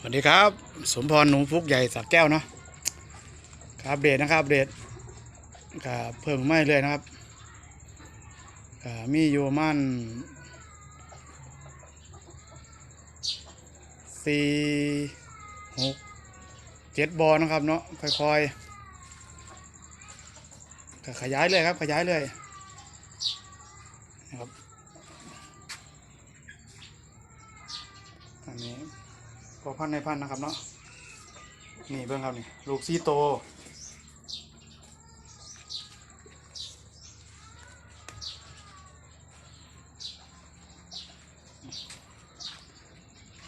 สวัสดีครับ สมพรหนูฟุกใหญ่สักแก้วเนาะครับเดตนะครับอัปเดตก็เพิ่มไม่เลยนะครับก็มีอยู่มันสี่หกเจ็ดบอลนะครับเนาะค่อยๆขยายเลยครับขยายเลย อพันในพันนะครับเนาะนี่เบิ้งครับนี่ลูกซีโต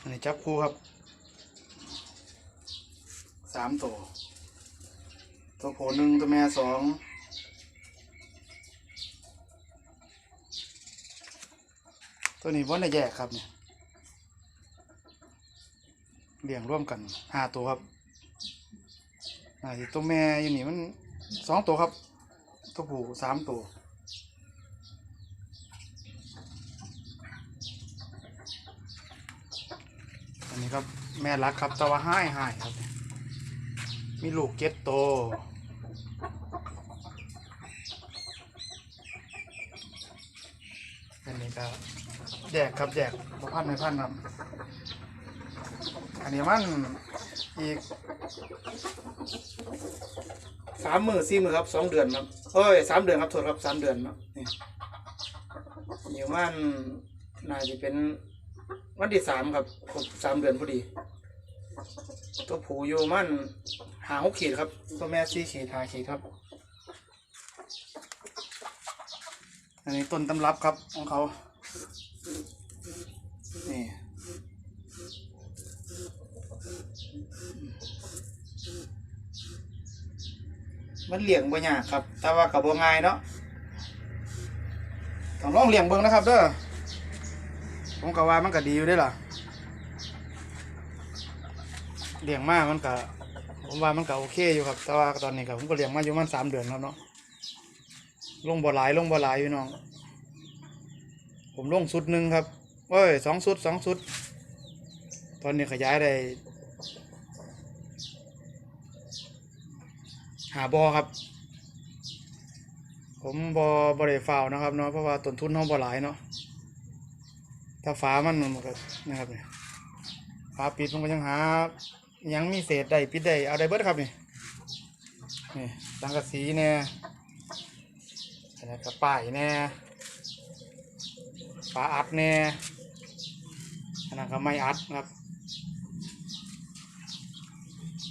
อันนี้จับคู่ครับสามตัวตัวโผหนึ่งตัวแม่สองตัวนี้ว่านได้แยกครับเนี่ย ลี้ยงร่วมกันห้าตัวครับอ่าที่ตัวแม่อยู่นี่มันสองตัวครับ ตัวผู้สามตัวอันนี้ครับแม่รักครับแต่ว่าห้ายห้ายครับ มีลูกเก็ดโตอันนี้ก็แยกครับแยกพันไม่พันครับ อันนี้มันอีกสามมือสี่มือครับสองเดือนครับเอ้ยสามเดือนครับโทษครับสามเดือนเนาะนี่อยู่มันน่าจะเป็นวันที่สามครับครบสามเดือนพอดี ตัวผูอยู่มันหาหกขีดครับ ตัวแม่สี่ขีดหาขีดครับ อันนี้ต้นตำรับครับของเขานี่ มันเลี้ยงบ่ยากครับ แต่ว่ากับบ่ง่ายเนาะต้องลองเลี้ยงเบิ่งนะครับเด้อผมก็ว่ามันก็ดีอยู่เด้อล่ะเลี้ยงมามันก็ผมว่ามันก็โอเคอยู่ครับ แต่ว่าตอนนี้ก็ผมก็เลี้ยงมาอยู่มันสามเดือนแล้วเนาะลงบ่หลายลงบ่หลายพี่น้อง ผมลงสุดหนึ่งครับเอ้ยสองสุดสองสุด ตอนนี้ขยายได้ หาบอครับ ผมบอบริฟาวนะครับเนาะเพราะว่าต้นทุนเขาบ่หลายเนาะถ้าฟ้ามันมันก็นะครับเนี่ยฟ้าปิดมันก็ยังหา ยังมีเศษได้ปิดได้เอาได้เบิดครับนี่นี่สังกะสีเนี่ยอันนี้ก็ป้ายเนี่ยฟ้าอัดเนี่ยอันนั้นก็ไม่อัดครับ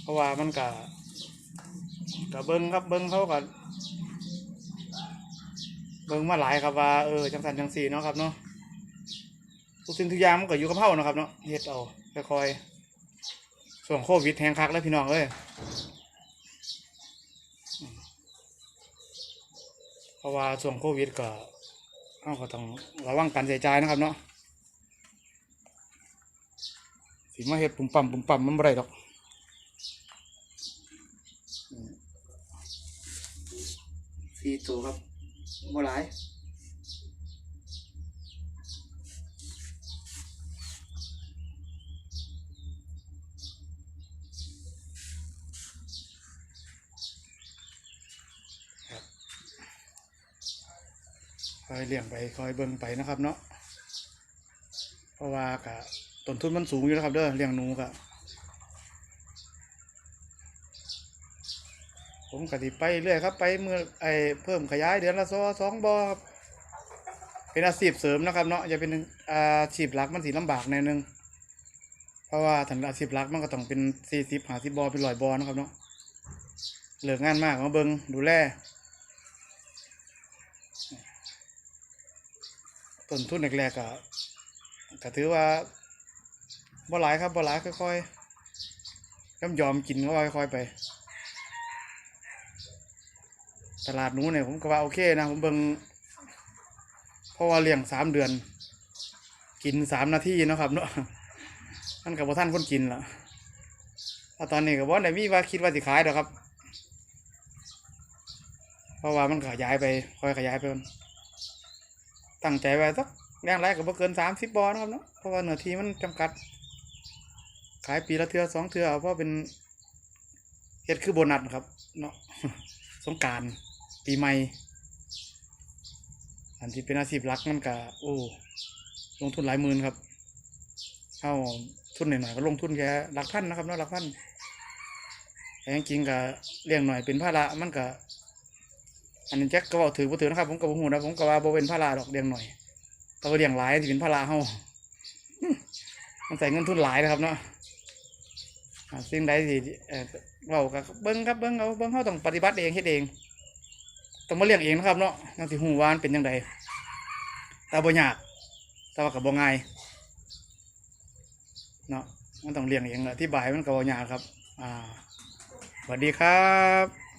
เพราะว่ามันก็ ก็เบิ้งครับเบิ้งเขาก็เบิ้งมาหลายครับว่าเออจังสันจังสีเนาะครับเนาะทุกสิ่งทุกอย่างมันก็อยู่กับเฮาเนาะครับเนาะเฮ็ดเอาค่อยๆส่วนโควิดแหงคักแล้วพี่น้องเอ้ยเพราะว่าช่วงโควิดก็เฮาก็ต้องระวังการใช้จ่ายนะครับเนาะสิมาเฮ็ดปุ่มปั่มปุ่มปั่มมันบ่ได้ดอก สี่ตัวครับบ่หลายครับคอยเลี้ยงไปคอยเบิ่งไปนะครับเนาะเพราะว่ากะต้นทุนมันสูงอยู่นะครับเด้อเลี้ยงหนูกะ ผมกติไปเรื่อยครับ ไปเมื่อไอเพิ่มขยายเดือนละสอสองบอครับเป็นอาชีพเสริมนะครับเนาะจะเป็นอาชีพหลักมันสีลำบากแนวนึงเพราะว่าถังอาชีพหลักมันก็ต้องเป็นสี่สิบหาสิบบอเป็นร้อยบอนะครับเนาะเหลืองานมากมาเบิงดูแลต้นทุนแรกๆก็ก็ถือว่าบ่หลายครับบ่หลายค่อยๆย่อมยอมกินก็ว่าค่อยๆไป ตลาดหนู้เนี่ยผมก็ว่าโอเคนะผมเบิ่งเพราะว่าเลี้ยงสามเดือน กินสามนาทีนะครับเนาะมันกับพ่ท่านคนกินละตอนนี้กับว่าไหนมีว่าคิดว่าสิขายเด้อครับ เพราะว่ามันขยายไปคอยขยายไปมันตั้งใจไว้สักอย่างไรก็บ่เกินสามสิบบอนะครับเนาะเพราะว่าเนื้อที่มันจำกัด ขายปีละเทือสองเทือเอาเพราะเป็นเฮ็ดคือโบนัสครับ เนาะสงการ ปีใหม่ อันที่เป็นอาชีพหลักมันก็โอ้ลงทุนหลายหมื่นครับเอาทุนหน่อยๆก็ลงทุนแค่หลักพันนะครับเนาะหลักพันแต่จริงๆก็เลี้ยงหน่อยเป็นภาระมันก็อันนี้แจ็คก็บอกถือบ่ถือนะครับ ผมก็บ่ฮู้นะผมก็ว่าบ่เป็นภาระดอกเลี้ยงหน่อยแต่ว่าเลี้ยงหลายสิเป็นภาระเฮามันใส่เงินทุนหลายนะครับเนาะสิ่งใดสิเออเว้ากับเบิ่งครับเบิ่งเอาเบิ่งเฮาต้องปฏิบัติเองเฮ็ดเอง ต้องมาเลี้ยงเองนะครับเนาะจังสิหูวานเป็นยังไงตาบ่ยากตาว่ากับ่ง่ายเนาะมันต้องเลี้ยงเองแหละที่บายมันก็บ่ยากครับ อ่าสวัสดีครับ